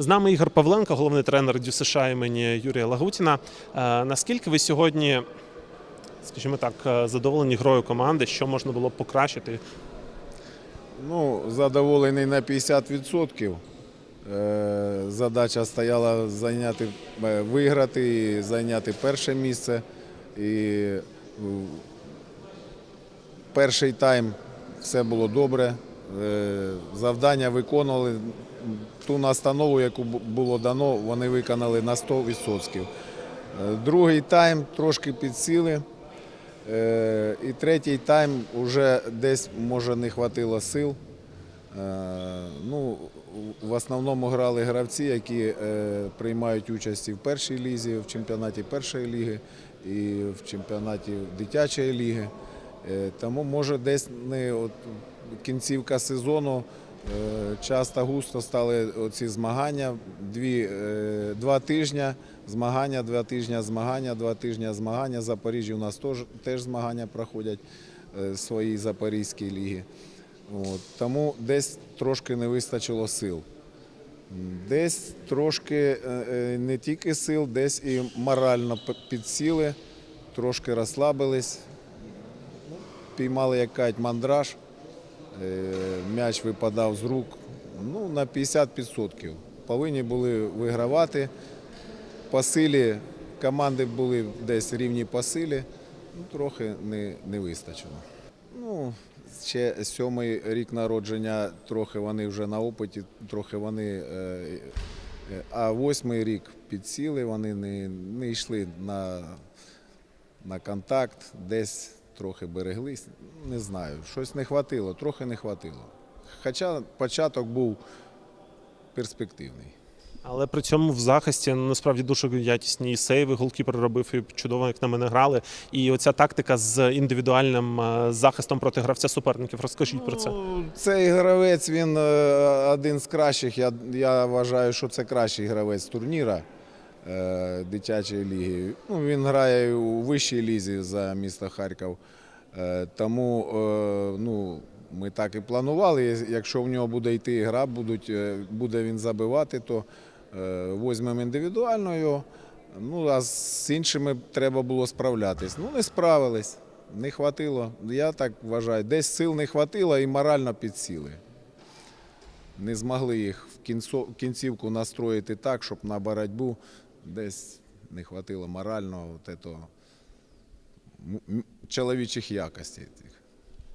З нами Ігор Павленко, головний тренер Дю США імені Юрія Лагутіна. Е, Наскільки ви сьогодні, скажімо так, е, задоволені грою команди? Що можна було б покращити? Ну, задоволений на 50%. Е, Задача стояла зайняти, виграти зайняти перше місце. І перший тайм все було добре. Е, Завдання виконували. Ту настанову, яку було дано, вони виконали на 100%. Е, Другий тайм трошки підсіли. Е, І третій тайм вже десь може не хватило сил. Ну, в основному грали гравці, які приймають участь і в першій лізі, в чемпіонаті першої ліги, і в чемпіонаті дитячої ліги. Е, Тому може десь не от кінцівка сезону. е, Часто густо стали оці змагання. Дві, е, два тижні змагання, два тижні змагання, два тижні змагання. Запоріжжі у нас теж, теж змагання проходять свої запорізькі ліги. От, тому десь трошки не вистачило сил. Десь трошки не тільки сил, десь і морально підсіли, трошки розслабились, піймали як кажуть, мандраж, е, м'яч випадав з рук ну, на 50%. Повинні були вигравати. По силі команди були десь рівні по силі, ну, трохи не, не вистачило. Ну, ще сьомий рік народження, трохи вони вже на опиті, трохи вони. е, е, А восьмий рік підсіли, вони не, не йшли на, на контакт, десь трохи береглись. Не знаю, щось не хватило, трохи не хватило. Хоча початок був перспективний. Але при цьому в захисті ну, насправді дуже якісні сейви. Голкіпер робив і чудово, як на мене грали. І оця тактика з індивідуальним е, захистом проти гравця суперників. Розкажіть про це. Ну, Цей гравець він е, один з кращих. Я, я вважаю, що це кращий гравець турніра дитячої ліги. Ну, він грає у вищій лізі за місто Харків. Е, тому е, ну, ми так і планували. Якщо в нього буде йти гра, будуть, е, буде він забивати, то е, візьмемо індивідуально його. Ну, а з іншими треба було справлятись. Ну, не справились. Не хватило. Я так вважаю. Десь сил не хватило і морально підсіли. Не змогли їх в кінцівку настроїти так, щоб на боротьбу десь не хватило морально от этого, чоловічих якостей.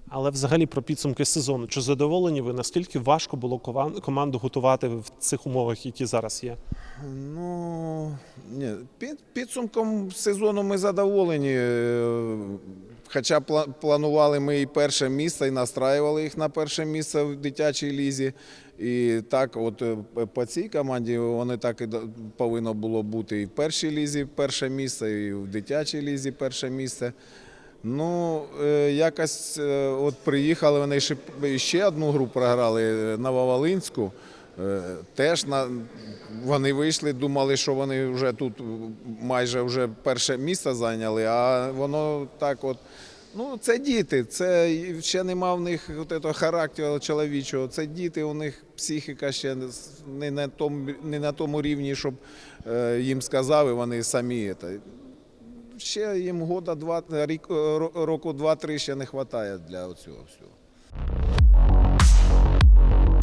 Але взагалі про підсумки сезону. Чи задоволені ви? Наскільки важко було команду готувати в цих умовах, які зараз є? Ну, ні, під, підсумком сезону ми задоволені. Е, Хоча планували ми і перше місце, і настраювали їх на перше місце в дитячій лізі. І так, от е, по цій команді вони так і повинно було бути і в першій лізі перше місце, і в дитячій лізі перше місце. Ну, е, якось е, от приїхали, вони ще, ще одну гру програли Нововолинську. Теж на, вони вийшли, думали, що вони вже тут майже вже перше місце зайняли, а воно так от. Ну, це діти, це ще нема в них от характеру чоловічого. Це діти, у них психіка ще не на тому, не на тому рівні, щоб е, їм сказали, вони самі. Це. Ще їм года два, рік, року два-три ще не вистачає для цього всього.